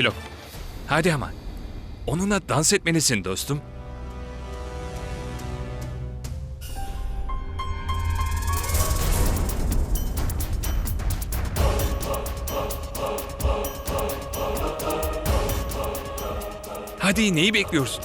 Şilok. Hadi ama. Onunla dans etmelisin dostum. Hadi neyi bekliyorsun?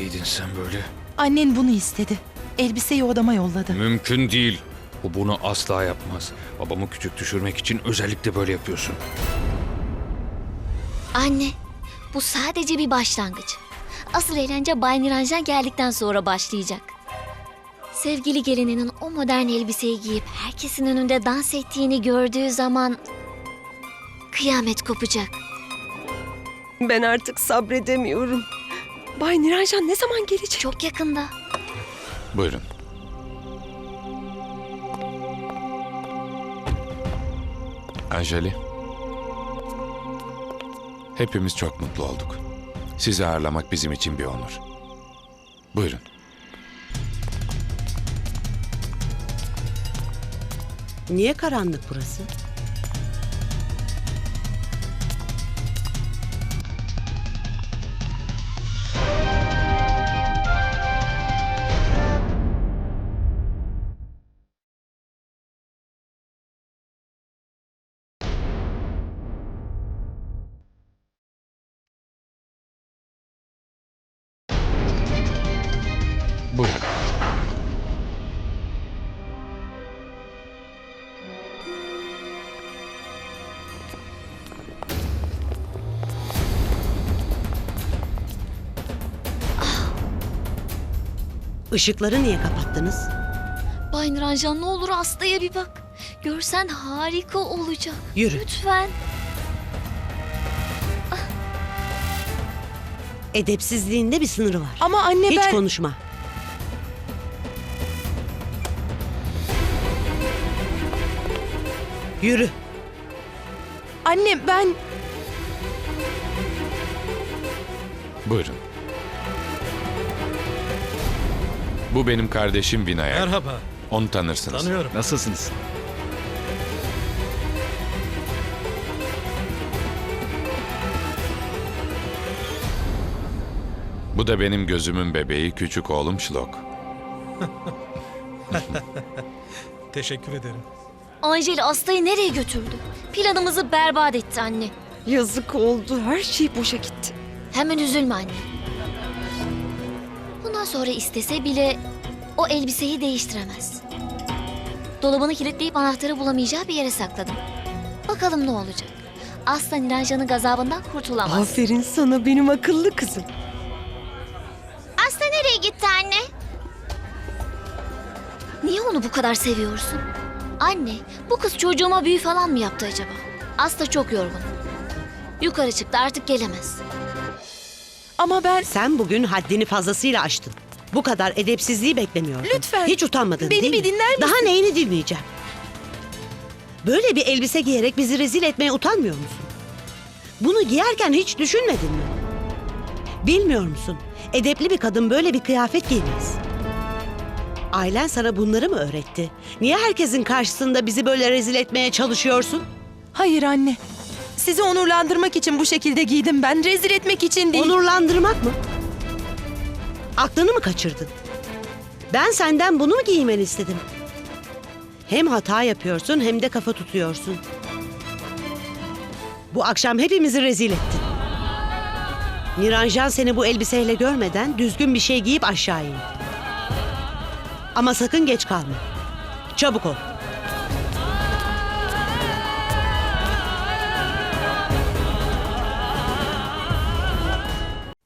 giydin sen böyle? Annen bunu istedi. Elbiseyi odama yolladı. Mümkün değil. O bunu asla yapmaz. Babamı küçük düşürmek için özellikle böyle yapıyorsun. Anne, bu sadece bir başlangıç. Asıl eğlence Bay Niranjan geldikten sonra başlayacak. Sevgili gelininin o modern elbiseyi giyip herkesin önünde dans ettiğini gördüğü zaman kıyamet kopacak. Ben artık sabredemiyorum. Bay Niranjan ne zaman gelecek? Çok yakında. Buyurun. Anjali. Hepimiz çok mutlu olduk. Sizi ağırlamak bizim için bir onur. Buyurun. Niye karanlık burası? Işıkları niye kapattınız? Bay Niranjan ne olur hastaya bir bak. Görsen harika olacak. Yürü. Lütfen. Edepsizliğinde bir sınırı var. Ama anne Hiç ben... konuşma. Yürü. Anne ben... Buyurun. Bu benim kardeşim Vinayak. Merhaba, Onu tanırsınız. tanıyorum. Nasılsınız? Bu da benim gözümün bebeği küçük oğlum Şlok. Teşekkür ederim. Angel hastayı nereye götürdü? Planımızı berbat etti anne. Yazık oldu. Her şey boşa gitti. Hemen üzülme anne. Bundan sonra istese bile o elbiseyi değiştiremez. Dolabını kilitleyip anahtarı bulamayacağı bir yere sakladım. Bakalım ne olacak. Asla Niranjan'ın gazabından kurtulamaz. Aferin sana benim akıllı kızım. Aslı nereye gitti anne? Niye onu bu kadar seviyorsun? Anne, bu kız çocuğuma büyü falan mı yaptı acaba? Aslı çok yorgun. Yukarı çıktı artık gelemez. Ama ben Sen bugün haddini fazlasıyla aştın. Bu kadar edepsizliği beklemiyordum. Lütfen. Hiç utanmadın Beni değil bir mi? dinler misin? Daha neyini dinleyeceğim? Böyle bir elbise giyerek bizi rezil etmeye utanmıyor musun? Bunu giyerken hiç düşünmedin mi? Bilmiyor musun? Edepli bir kadın böyle bir kıyafet giymez. Ailen sana bunları mı öğretti? Niye herkesin karşısında bizi böyle rezil etmeye çalışıyorsun? hayır anne. Sizi onurlandırmak için bu şekilde giydim ben. Rezil etmek için değil. Onurlandırmak mı? Aklını mı kaçırdın? Ben senden bunu mu giymeni istedim? Hem hata yapıyorsun hem de kafa tutuyorsun. Bu akşam hepimizi rezil ettin. Niranjan seni bu elbiseyle görmeden düzgün bir şey giyip aşağı in. Ama sakın geç kalma. Çabuk ol.